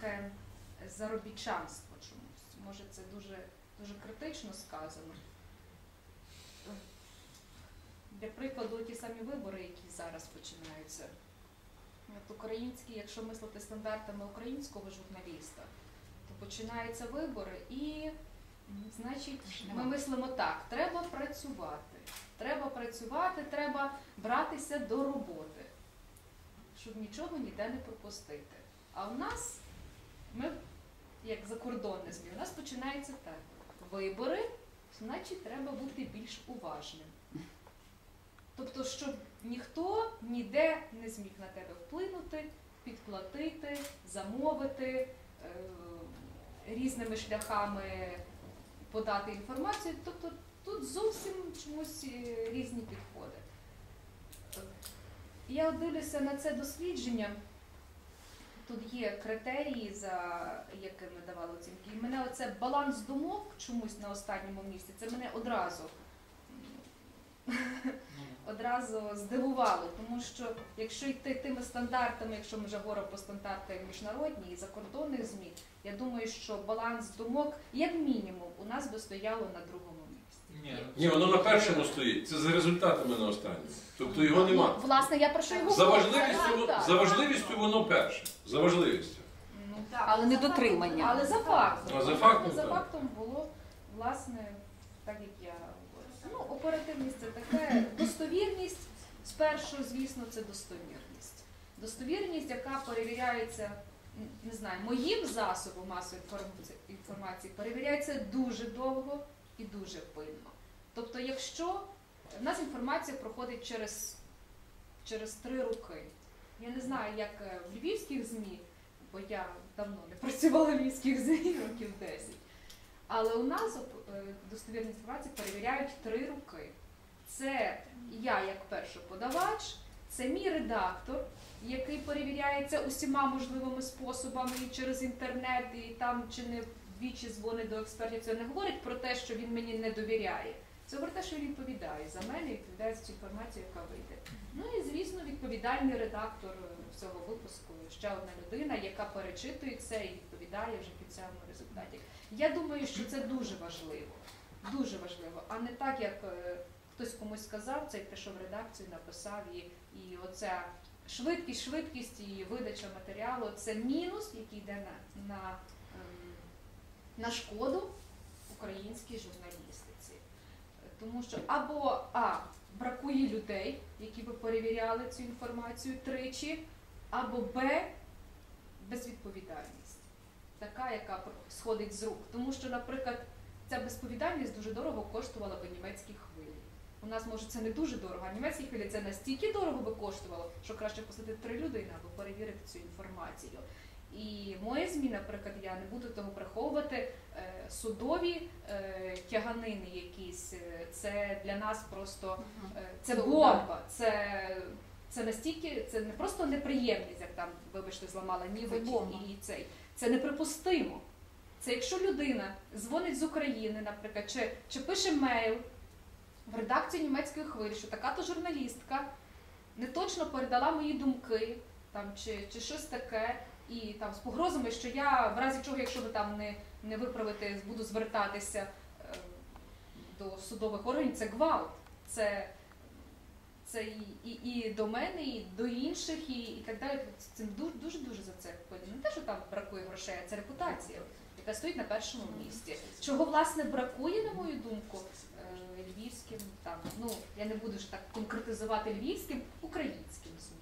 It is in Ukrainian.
таке заробітчанство чомусь. Може, це дуже, дуже критично сказано. Для прикладу, ті самі вибори, які зараз починаються. От українські, якщо мислити стандартами українського журналіста, то починаються вибори і, значить, ми мислимо так: треба працювати. Треба працювати, треба братися до роботи, щоб нічого ніде не пропустити. А у нас, закордонне ЗМІ, у нас починається так. Вибори, значить, треба бути більш уважним. Тобто, щоб ніхто ніде не зміг на тебе вплинути, підплатити, замовити, е, різними шляхами подати інформацію. Тобто тут зовсім чомусь е, різні підходи. Я дивлюся на це дослідження. Тут є критерії, за якими давали оцінки. І мене оце баланс думок чомусь на останньому місці. Це мене одразу одразу здивувало, тому що якщо йти тими стандартами, якщо ми вже говоримо про стандарти міжнародні і закордонних ЗМІ, я думаю, що баланс думок, як мінімум, у нас би стояло на другому місці. Ні, Ні, воно на першому стоїть. Це за результатами на останньому. Тобто його нема. Ну, власне, я про що говорю. За важливістю, за важливістю воно перше. За важливістю. Ну, Але не дотримання. Але за фактом. А за фактом, за так. фактом було, власне, так як я говорю. Ну, оперативність це таке. Достовірність, спершу, звісно, це достовірність. Достовірність, яка перевіряється, м, не знаю, моїм засобом масової інформації перевіряється дуже довго і дуже пильно. Тобто, якщо в нас інформація проходить через, через три роки. Я не знаю, як е, в львівських ЗМІ, бо я давно не працювала в львівських ЗМІ, років 10. Але у нас е, достовірну інформацію перевіряють три роки. Це я як першоподавач, це мій редактор, який перевіряється усіма можливими способами і через інтернет, і там чи не двічі дзвонить до експертів. Це не говорить про те, що він мені не довіряє. Це про те, що він відповідає за мене, відповідає за цю інформацію, яка вийде. Ну і звісно, відповідальний редактор е, цього випуску, ще одна людина, яка перечитує це і відповідає вже в кінцевому результаті. Я думаю, що це дуже важливо. Дуже важливо, а не так, як е, хтось комусь сказав, цей прийшов в редакцію, написав і, і оця швидкість, швидкість і видача матеріалу це мінус, який йде на, на, ем, на шкоду українській журналістиці. Тому що або А. Бракує людей, які би перевіряли цю інформацію тричі, або Б. Безвідповідальність, така, яка сходить з рук. Тому що, наприклад, ця безповідальність дуже дорого коштувала би німецькі хвилі. У нас може це не дуже дорого, а німецькі хвилі це настільки дорого би коштувало, що краще посадити три людини, аби перевірити цю інформацію. І моє ЗМІ, наприклад, я не буду того приховувати. е, Судові е, тяганини якісь, е, це для нас просто це бомба. Це, це настільки, це не просто неприємність, як там, вибачте, зламала нівеч Це і цей. Це неприпустимо. Це якщо людина дзвонить з України, наприклад, чи, чи пише мейл в редакцію німецької хвилі, що така-то журналістка не точно передала мої думки, там, чи, чи щось таке, і там з погрозами, що я в разі чого, якщо ви там не, не виправите, буду звертатися е, до судових органів, це гвалт. Це, це і, і, і до мене, і до інших, і, і так далі. Цим дуже дуже за це хвилює. Не те, що там бракує грошей, а це репутація, яка стоїть на першому місці. Чого власне бракує, на мою думку, е, львівським там. Ну я не буду ж так конкретизувати львівським, українським ЗМІ.